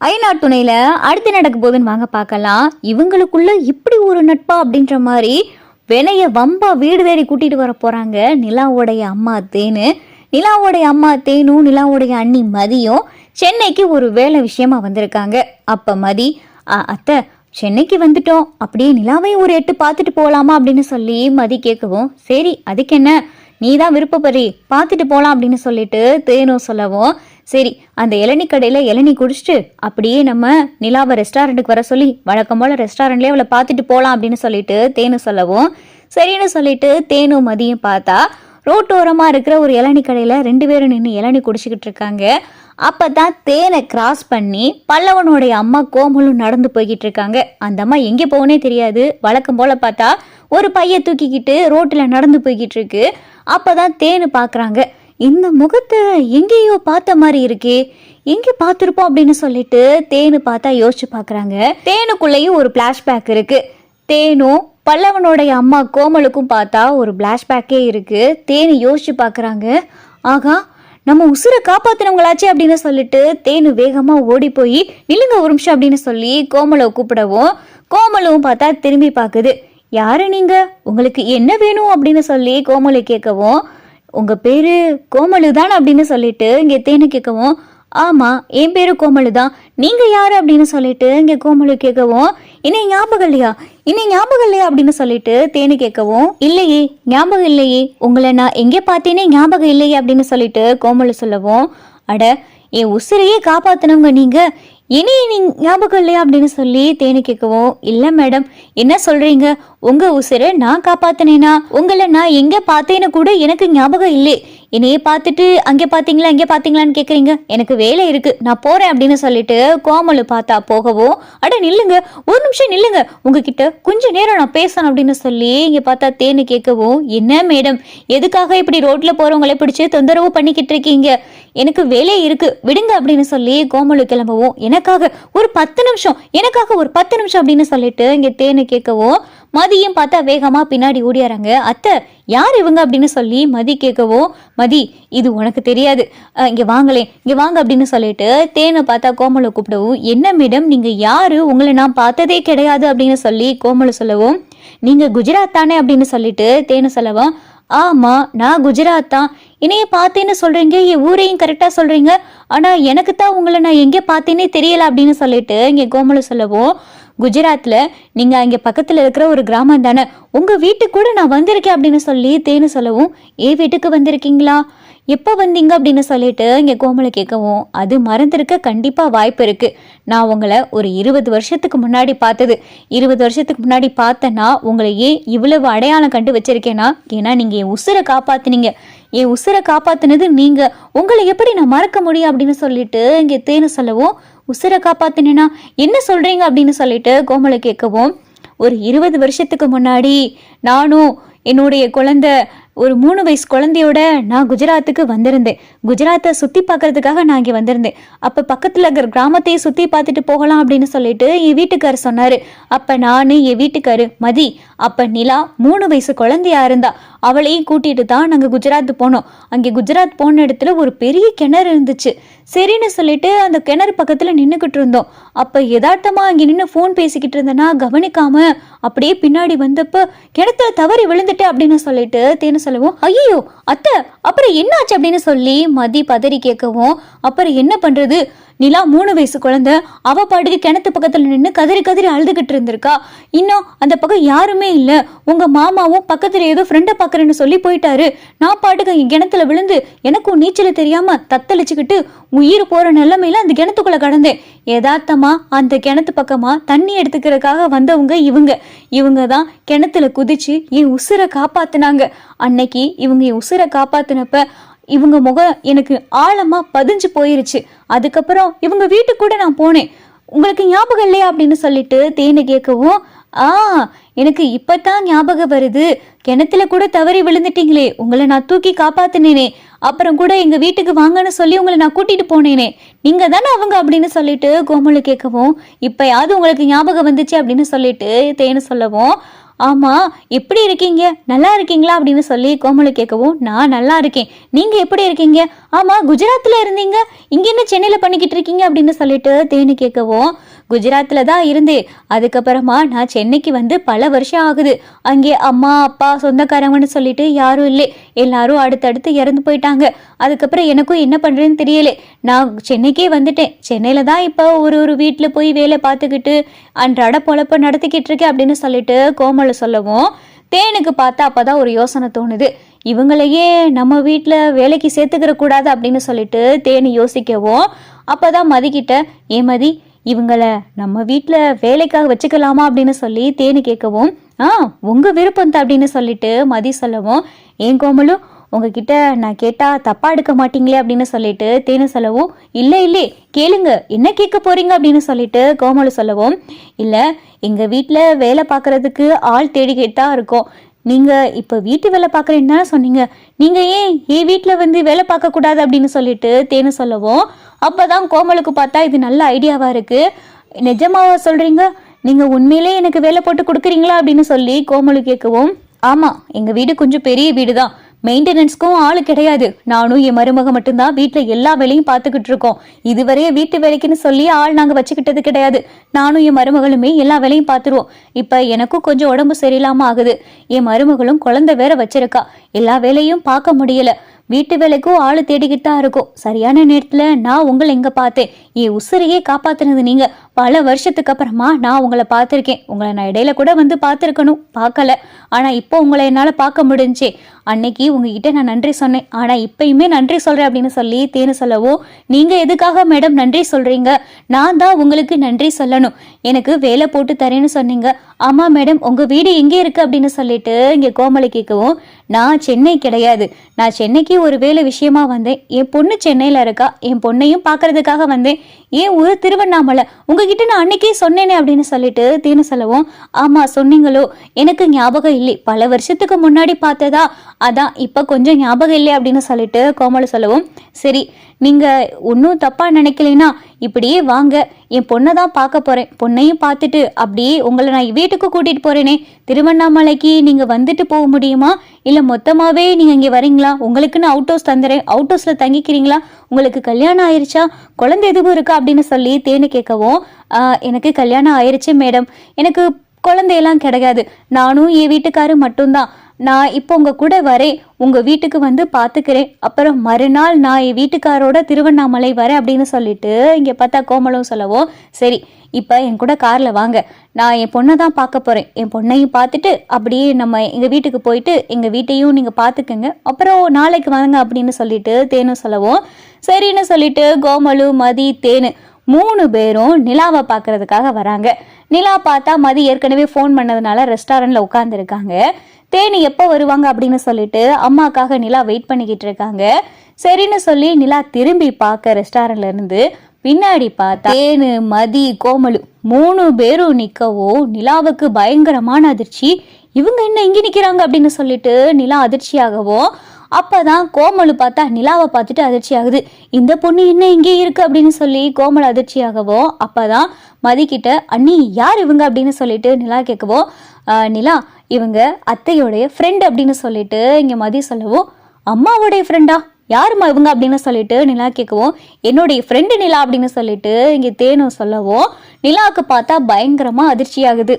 ஐநா துணையில அடுத்து நடக்க போகுதுன்னு வாங்க பார்க்கலாம். இவங்களுக்குள்ள இப்படி ஒரு நட்பா அப்படின்ற மாதிரி வினைய வம்பா வீடு தேடி கூட்டிட்டு வர போறாங்க. நிலாவோடைய அம்மா தேனு. நிலாவோடைய அம்மா தேனும் நிலாவோடைய அண்ணி மதியும் சென்னைக்கு ஒரு வேலை விஷயமா வந்திருக்காங்க. அப்ப மதி அத்தை சென்னைக்கு வந்துட்டோம். அப்படியே நிலாவையும் ஒரு எட்டு பார்த்துட்டு போகலாமா அப்படின்னு சொல்லி மதி கேட்கவும் சரி அதுக்கு என்ன? நீ தான் விருப்பப்படி பார்த்துட்டு போகலாம் அப்படின்னு சொல்லிட்டு தேனும் சொல்லவும் சரி அந்த இளநீ கடையில் இளநீ குடிச்சிட்டு அப்படியே நம்ம நிலாவை ரெஸ்டாரண்ட்டுக்கு வர சொல்லி வழக்கம் போல் ரெஸ்டாரண்ட்லேயே அவளை பார்த்துட்டு போகலாம் அப்படின்னு சொல்லிட்டு தேனு சொல்லவும் சரின்னு சொல்லிட்டு தேனும் மதியம் பார்த்தா ரோட்டோரமாக இருக்கிற ஒரு இளநி கடையில் ரெண்டு பேரும் நின்று இளநீ குடிச்சிக்கிட்டு இருக்காங்க. அப்போ தான் தேனை கிராஸ் பண்ணி பல்லவனுடைய அம்மா கோமலும் நடந்து போய்கிட்டு இருக்காங்க. அந்த அம்மா எங்கே போகனே தெரியாது. வழக்கம் போல் பார்த்தா ஒரு பைய தூக்கிக்கிட்டு ரோட்டில் நடந்து போய்கிட்டு இருக்கு. அப்போ தான் தேனு பார்க்குறாங்க இந்த முகத்தை எங்கேயோ பார்த்த மாதிரி இருக்கே. எங்கே பார்த்துருப்போம் அப்படின்னு சொல்லிட்டு தேனு பார்த்தா யோசிச்சு பார்க்குறாங்க. தேனுக்குள்ளேயும் ஒரு பிளாஷ்பேக் இருக்கு. தேனும் பல்லவனுடைய அம்மா கோமலுக்கும் பார்த்தா ஒரு பிளாஷ்பேக்கே இருக்கு. தேனு யோசிச்சு பார்க்குறாங்க. ஆகா நம்ம உசுரை காப்பாத்தினவங்களாச்சே அப்படின்னு சொல்லிட்டு தேனு வேகமாக ஓடி போய் நில்லுங்க ஒரு நிமிஷம் அப்படின்னு சொல்லி கோமலை கூப்பிடவும் கோமலும் பார்த்தா திரும்பி பார்க்குது. யாரு நீங்க? உங்களுக்கு என்ன வேணும்? அப்படின்னு சொல்லி கோமலை கேட்கவும் உங்க பேரு கோமலு தான் அப்படின்னு சொல்லிட்டு இங்கே தேனு கேட்கவும் ஆமா என் பேரு கோமலு தான். நீங்க யாரு அப்படின்னு சொல்லிட்டு இங்கே கோமலு கேட்கவும் இன்னும் ஞாபகம் இல்லையா? இன்னை ஞாபகம் இல்லையா? அப்படின்னு சொல்லிட்டு தேனு கேட்கவும் இல்லையே ஞாபகம் இல்லையே. உங்களை நான் எங்கே பார்த்தேனே ஞாபகம் இல்லையே அப்படின்னு சொல்லிட்டு கோமலு சொல்லவும் அட என் உசிரையே காப்பாத்தினவங்க நீங்க. இனி நீ ஞாபகம் இல்லையா அப்படின்னு சொல்லி தேனி கேட்கவும் இல்லை மேடம் என்ன சொல்றீங்க? உங்க உசிரை நான் காப்பாத்தினேனா? உங்களை நான் எங்க பார்த்தேன்னு கூட எனக்கு ஞாபகம் இல்லை. என்னையே பார்த்துட்டு அங்கே பார்த்தீங்களா இங்கே பார்த்தீங்களான்னு கேட்குறீங்க எனக்கு வேலை இருக்குது நான் போகிறேன் அப்படின்னு சொல்லிட்டு கோமலு பார்த்தா போகவும் அட நில்லுங்க ஒரு நிமிஷம் நில்லுங்க உங்ககிட்ட கொஞ்ச நேரம் நான் பேசணும் அப்படின்னு சொல்லி இங்கே பார்த்தா தேனு கேட்கவும் என்ன மேடம் எதுக்காக இப்படி ரோட்டில் போகிறவங்களை பிடிச்சி தொந்தரவு பண்ணிக்கிட்டு இருக்கீங்க? எனக்கு வேலை இருக்கு விடுங்க அப்படின்னு சொல்லி கோமலு கிளம்பவும் எனக்காக ஒரு பத்து நிமிஷம் எனக்காக ஒரு பத்து நிமிஷம் அப்படின்னு சொல்லிட்டு இங்கே தேனு கேட்கவும் மதியும் பார்த்தா வேகமா பின்னாடி ஓடியாராங்க. அத்தை யார் இவங்க அப்படின்னு சொல்லி மதி கேட்கவோ மதி இது உனக்கு தெரியாது. இங்கே இங்க வாங்களே இங்க வாங்க அப்படின்னு சொல்லிட்டு தேனை பார்த்தா கோமலை கூப்பிடவும் என்ன மேடம் நீங்க யாரு? உங்களை நான் பார்த்ததே கிடையாது அப்படின்னு சொல்லி கோமலை சொல்லவும் நீங்க குஜராத் தானே அப்படின்னு சொல்லிட்டு தேனை சொல்லவும் ஆமா நான் குஜராத் தான். என்னைய பார்த்தேன்னு சொல்றீங்க என் ஊரையும் கரெக்டா சொல்றீங்க. ஆனா எனக்கு தான் உங்களை நான் எங்கே பார்த்தேனே தெரியல அப்படின்னு சொல்லிட்டு இங்க கோமல சொல்லவும் குஜராத்தில் நீங்கள் இங்கே பக்கத்தில் இருக்கிற ஒரு கிராமம் தானே உங்கள் வீட்டுக்கு கூட நான் வந்திருக்கேன் அப்படின்னு சொல்லி தேனு சொல்லவும் ஏ வீட்டுக்கு வந்திருக்கீங்களா? எப்போ வந்தீங்க? அப்படின்னு சொல்லிட்டு இங்கே கோமலை கேட்கவும் அது மறந்துருக்க கண்டிப்பாக வாய்ப்பு இருக்குது நான் உங்களை ஒரு இருபது வருஷத்துக்கு முன்னாடி பார்த்தது. இருபது வருஷத்துக்கு முன்னாடி பார்த்தேன்னா உங்களை ஏன் இவ்வளவு அடையாளம் கண்டு வச்சிருக்கேன்னா ஏன்னா நீங்கள் என் உசுரை காப்பாத்துனீங்க. என் உசுரை காப்பாத்துனது நீங்கள் உங்களை எப்படி நான் மறக்க முடியும்? அப்படின்னு சொல்லிட்டு இங்கே தேனு சொல்லவும் உசுரை காப்பாத்தினா என்ன சொல்கிறீங்க அப்படின்னு சொல்லிட்டு கோமலை கேட்கவும் ஒரு இருபது வருஷத்துக்கு முன்னாடி நானும் என்னுடைய குழந்தை ஒரு மூணு வயசு குழந்தையோட நான் குஜராத்துக்கு வந்திருந்தேன். குஜராத்தை சுற்றி பார்க்கறதுக்காக நான் இங்கே வந்திருந்தேன். அப்போ பக்கத்தில் இருக்கிற கிராமத்தையே சுற்றி பார்த்துட்டு போகலாம் அப்படின்னு சொல்லிட்டு என் வீட்டுக்காரர் சொன்னார். அப்போ நான் என் வீட்டுக்காரு மதி அப்போ நிலா மூணு வயசு குழந்தையா இருந்தா அவளையும் கூட்டிகிட்டு தான் நாங்கள் குஜராத் போனோம். அங்கே குஜராத் போன இடத்துல ஒரு பெரிய கிணறு இருந்துச்சு. சரின்னு சொல்லிட்டு அந்த கிணறு பக்கத்தில் நின்றுக்கிட்டு இருந்தோம். அப்போ யதார்த்தமாக அங்கே நின்று ஃபோன் பேசிக்கிட்டு இருந்தேன்னா கவனிக்காம அப்படியே பின்னாடி வந்தப்போ கிணத்துல தவறி விழுந்துட்டேன் அப்படின்னு சொல்லிட்டு தேனு சொல்லவும் ஐயோ அத்தை அப்புறம் என்னாச்சு? அப்படின்னு சொல்லி மதி பதறி கேட்கவும் அப்புறம் என்ன பண்ணுறது நிலா மூணு வயசு குழந்தை. அவ பாட்டுக்கு கிணத்து பக்கத்துல நின்று கதறி கதறி அழுதுகிட்டு இருந்திருக்கா. இன்னும் அந்த பக்கம் யாருமே இல்ல. உங்க மாமாவும் பக்கத்துல ஏதோ ஃப்ரெண்டை பாக்குறேன்னு சொல்லி போயிட்டாரு. நான் பாட்டுக்கு இங்க கிணத்துல விழுந்து எனக்கும் நீச்சல் தெரியாம தத்தளிச்சுக்கிட்டு உயிர் போற நிலைமையில அந்த கிணத்துக்குள்ள கடந்தேன். யதார்த்தமா அந்த கிணத்து பக்கமா தண்ணி எடுத்துக்கிறதுக்காக வந்தவங்க இவங்க. இவங்க தான் கிணத்துல குதிச்சு என் உசுரை காப்பாத்தினாங்க. அன்னைக்கு இவங்க என் உசுரை காப்பாத்தினப்ப இவங்க முகம் எனக்கு ஆழமா பதிஞ்சு போயிருச்சு. அதுக்கப்புறம் இவங்க வீட்டுக்கு கூட நான் போனேன். உங்களுக்கு ஞாபகம் இல்லையா அப்படின்னு சொல்லிட்டு தேனை கேட்கவும் ஆ எனக்கு இப்பதான் ஞாபகம் வருது. கிணத்துல கூட தவறி விழுந்துட்டீங்களே. உங்களை நான் தூக்கி காப்பாத்தினேனே. அப்புறம் கூட எங்க வீட்டுக்கு வாங்கன்னு சொல்லி உங்களை நான் கூட்டிட்டு போனேனே. நீங்க தானே அவங்க? அப்படின்னு சொல்லிட்டு கோமலு கேட்கவும் இப்போயாவது உங்களுக்கு ஞாபகம் வந்துச்சு அப்படின்னு சொல்லிட்டு தேனு சொல்லவும் ஆமாம் எப்படி இருக்கீங்க? நல்லா இருக்கீங்களா? அப்படின்னு சொல்லி கோமலு கேட்கவும் நான் நல்லா இருக்கேன். நீங்கள் எப்படி இருக்கீங்க? ஆமாம் குஜராத்தில் இருந்தீங்க. இங்கே என்ன சென்னையில் பண்ணிக்கிட்டு இருக்கீங்க? அப்படின்னு சொல்லிட்டு தேனு கேட்கவும் குஜராத்தில் தான் இருந்தேன். அதுக்கப்புறமா நான் சென்னைக்கு வந்து பல வருஷம் ஆகுது. அங்கே அம்மா அப்பா சொந்தக்காரங்கன்னு சொல்லிட்டு யாரும் இல்லை. எல்லாரும் அடுத்தடுத்து இறந்து போயிட்டாங்க. அதுக்கப்புறம் எனக்கும் என்ன பண்ணுறேன்னு தெரியல. நான் சென்னைக்கே வந்துட்டேன். சென்னையில் தான் இப்போ ஒரு ஒரு வீட்டில் போய் வேலை பார்த்துக்கிட்டு அன்றாட பொழப்பை நடத்திக்கிட்டு இருக்கேன் அப்படின்னு சொல்லிட்டு கோமல் சொல்லவும் தேனுக்கு பார்த்தா அப்பதான் ஒரு யோசனை தோணுது. இவங்களையே நம்ம வீட்டில் வேலைக்கு சேர்த்துக்கிற கூடாது அப்படின்னு சொல்லிட்டு தேனு யோசிக்கவும் அப்பதான் மதிக்கிட்ட ஏ மதி இவங்களை நம்ம வீட்டில் வேலைக்காக வச்சுக்கலாமா? அப்படின்னு சொல்லி தேனு கேட்கவும் ஆ உங்க விருப்பம் தான் அப்படின்னு சொல்லிட்டு மதி சொல்லவும் ஏன் கோமலும் உங்ககிட்ட நான் கேட்டால் தப்பாக எடுக்க மாட்டீங்களே அப்படின்னு சொல்லிட்டு தேனு சொல்லவும் இல்லை இல்லை கேளுங்க என்ன கேட்க போறீங்க? அப்படின்னு சொல்லிட்டு கோமலு சொல்லவும் இல்லை எங்கள் வீட்டில் வேலை பார்க்குறதுக்கு ஆள் தேடிக்கிட்டு தான் இருக்கோம். நீங்கள் இப்போ வீட்டு வேலை பார்க்குறேன்னு தானே சொன்னீங்க. நீங்கள் ஏன் என் வீட்டில் வந்து வேலை பார்க்கக்கூடாது அப்படின்னு சொல்லிட்டு தேனு சொல்லவும் அப்போ தான் கோமலுக்கு பார்த்தா இது நல்ல ஐடியாவாக இருக்குது நிஜமாவா சொல்கிறீங்க நீங்கள் உண்மையிலே எனக்கு வேலை போட்டு கொடுக்குறீங்களா? அப்படின்னு சொல்லி கோமலு கேட்கவும் ஆமாம் எங்கள் வீடு கொஞ்சம் பெரிய வீடு தான் மெயின்டெனன்ஸ்க்கும் ஆள் கிடையாது. நானும் என் மருமக மட்டும்தான் வீட்டில் எல்லா வேலையும் பார்த்துக்கிட்டு இருக்கோம். இதுவரையே வீட்டு வேலைக்குன்னு சொல்லி ஆள் நாங்கள் வச்சுக்கிட்டது கிடையாது. நானும் என் மருமகளுமே எல்லா வேலையும் பார்த்துருவோம். இப்போ எனக்கும் கொஞ்சம் உடம்பு சரியில்லாமல் ஆகுது. என் மருமகளும் குழந்தை வேற வச்சிருக்கா. எல்லா வேலையும் பார்க்க முடியல. வீட்டு வேலைக்கும் ஆள் தேடிக்கிட்டு தான் இருக்கும். சரியான நேரத்தில் நான் உங்களை எங்கே பார்த்தேன். என் உசுரையே காப்பாத்துனது நீங்கள் பல வருஷத்துக்கு அப்புறமா நான் உங்களை பார்த்துருக்கேன். உங்களை நான் இடையில கூட வந்து பார்த்துருக்கணும். பார்க்கல. ஆனால் இப்போ உங்களை என்னால் பார்க்க முடிஞ்சே. அன்னைக்கு உங்ககிட்ட நான் நன்றி சொன்னேன். ஆனா இப்பயுமே நன்றி சொல்றேன் அப்படின்னு சொல்லி தேனு சொல்லவோ நீங்க எதுக்காக மேடம் நன்றி சொல்றீங்க? நான் தான் உங்களுக்கு நன்றி சொல்லணும். எனக்கு வேலை போட்டு தரேன்னு சொன்னீங்க. ஆமா மேடம் உங்க வீடு எங்கே இருக்கு அப்படின்னு சொல்லிட்டு இங்க கோமலை கேட்கவும் நான் சென்னை கிடையாது. நான் சென்னைக்கு ஒரு வேலை விஷயமா வந்தேன். என் பொண்ணு சென்னையில இருக்கா? என் பொண்ணையும் பார்க்கறதுக்காக வந்தேன். ஏன் ஊர் திருவண்ணாமலை. உங்ககிட்ட நான் அன்னைக்கே சொன்னேனே அப்படின்னு சொல்லிட்டு தேனு சொல்லவும் ஆமா சொன்னீங்களோ? எனக்கு ஞாபகம் இல்லை. பல வருஷத்துக்கு முன்னாடி பார்த்ததா? அதான் இப்போ கொஞ்சம் ஞாபகம் இல்லை அப்படின்னு சொல்லிட்டு கோமலு சொல்லவும் சரி நீங்கள் ஒன்றும் தப்பாக நினைக்கலைன்னா இப்படியே வாங்க. என் பொண்ணை தான் பார்க்க போகிறேன் பொண்ணையும் பார்த்துட்டு அப்படியே உங்களை நான் வீட்டுக்கு கூட்டிகிட்டு போகிறேனே திருவண்ணாமலைக்கு நீங்கள் வந்துட்டு போக முடியுமா? இல்லை மொத்தமாகவே நீங்கள் இங்கே வரீங்களா? உங்களுக்குன்னு அவுட் ஹவுஸ் தந்துறேன். அவுட் ஹவுஸில் தங்கிக்கிறீங்களா? உங்களுக்கு கல்யாணம் ஆயிடுச்சா குழந்தை எதுவும் இருக்கா? அப்படின்னு சொல்லி தேனு கேட்கவும் எனக்கு கல்யாணம் ஆயிடுச்சு மேடம் எனக்கு குழந்தையெல்லாம் கிடையாது. நானும் என் வீட்டுக்காரு மட்டும்தான். நான் இப்போ உங்க கூட வரேன். உங்க வீட்டுக்கு வந்து பாத்துக்கிறேன். அப்புறம் மறுநாள் நான் என் வீட்டுக்காரோட திருவண்ணாமலை வரேன் அப்படின்னு சொல்லிட்டு இங்க பார்த்தா கோமலம் சொல்லவும் சரி இப்போ என் கூட கார்ல வாங்க. நான் என் பொண்ணை தான் பார்க்க போறேன். என் பொண்ணையும் பார்த்துட்டு அப்படியே நம்ம எங்க வீட்டுக்கு போயிட்டு எங்க வீட்டையும் நீங்க பார்த்துக்கங்க அப்புறம் நாளைக்கு வாங்க அப்படின்னு சொல்லிட்டு தேனும் சொல்லவும் சரின்னு சொல்லிட்டு கோமலு மதி தேனு மூணு பேரும் நிலாவை பார்க்கறதுக்காக வராங்க. நிலா பார்த்தா மதி ஏற்கனவே ஃபோன் பண்ணதுனால ரெஸ்டாரண்ட்ல உட்காந்துருக்காங்க தேனி எப்போ வருவாங்க அப்படின்னு சொல்லிட்டு அம்மாக்காக நிலா வெயிட் பண்ணிக்கிட்டு இருக்காங்க. சரின்னு சொல்லி நிலா திரும்பி பார்க்க ரெஸ்டாரண்ட்ல இருந்து பின்னாடி பார்த்தா தேனு மதி கோமலு மூணு பேரும் நிக்கவோ நிலாவுக்கு பயங்கரமான அதிர்ச்சி. இவங்க என்ன இங்கே நிற்கிறாங்க அப்படின்னு சொல்லிட்டு நிலா அதிர்ச்சியாகவும் அப்பதான் கோமலு பார்த்தா நிலாவை பார்த்துட்டு அதிர்ச்சி ஆகுது இந்த பொண்ணு என்ன இங்கே இருக்கு அப்படின்னு சொல்லி கோமல் அதிர்ச்சியாகவும் அப்பதான் மதிக்கிட்ட அண்ணி யார் இவங்க? அப்படின்னு சொல்லிட்டு நிலா கேட்கவோ நிலா இவங்க அத்தையோடைய ஃப்ரெண்ட் அப்படின்னு சொல்லிட்டு இங்கே மதி சொல்லவும் அம்மாவோடைய ஃப்ரெண்டா யாருமா இவங்க? அப்படின்னு சொல்லிட்டு நிலா கேட்கவும் என்னுடைய ஃப்ரெண்டு நிலா? அப்படின்னு சொல்லிட்டு இங்கே தேனு சொல்லவும் நிலாவுக்கு பார்த்தா பயங்கரமாக அதிர்ச்சியாகுது.